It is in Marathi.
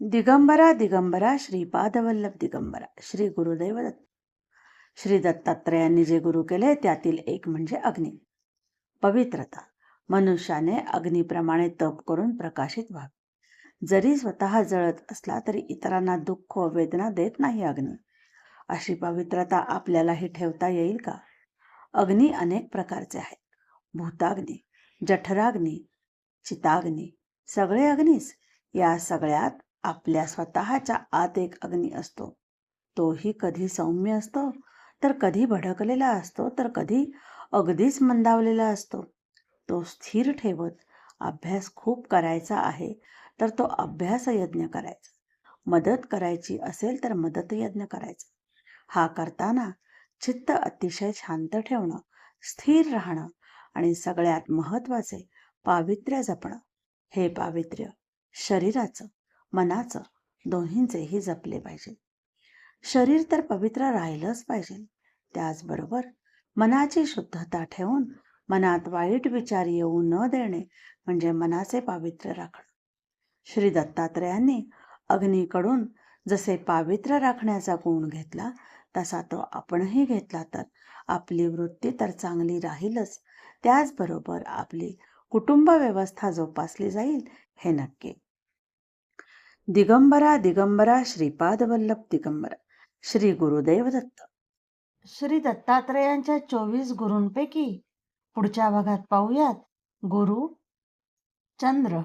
दिगंबरा दिगंबरा श्रीपादवल्लभ दिगंबरा श्री गुरुदैव दत्त. श्री दत्तात्रयांनी जे गुरु केले त्यातील एक म्हणजे अग्नी. पवित्रता. मनुष्याने अग्नीप्रमाणे तप करून प्रकाशित व्हावे. जरी स्वतः जळत असला तरी इतरांना दुःख व वेदना देत नाही अग्नी. अशी पवित्रता आपल्यालाही ठेवता येईल का? अग्नी अनेक प्रकारचे आहेत. भूताग्नी जठराग्नी चिताग्नी सगळे अग्नीस या सगळ्यात आपल्या स्वतःच्या आत एक अग्नी असतो. तोही कधी सौम्य असतो तर कधी भडकलेला असतो तर कधी अगदीच मंदावलेला असतो. तो स्थिर ठेवत अभ्यास खूप करायचा आहे तर तो अभ्यास यज्ञ करायचा. मदत करायची असेल तर मदत यज्ञ करायचा. हा करताना चित्त अतिशय शांत ठेवणं स्थिर राहणं आणि सगळ्यात महत्त्वाचे पावित्र्य जपणं. हे पावित्र्य शरीराचं मनाचं दोन्हींचेही जपले पाहिजे. शरीर तर पवित्र राहिलंच पाहिजे. त्याचबरोबर मनाची शुद्धता ठेवून मनात वाईट विचार येऊ न देणे म्हणजे मनाचे पावित्र्य राखणं. श्री दत्तात्रयांनी अग्नीकडून जसे पावित्र्य राखण्याचा गुण घेतला तसा तो आपणही घेतला तर आपली वृत्ती तर चांगली राहीलच. त्याचबरोबर आपली कुटुंब व्यवस्था जोपासली जाईल हे नक्की. दिगंबरा दिगंबरा श्रीपाद वल्लभ दिगंबरा श्री गुरुदेव दत्त श्री दत्तात्रयांच्या चोवीस गुरूंपैकी पुढच्या भागात पाहूयात गुरु चंद्र.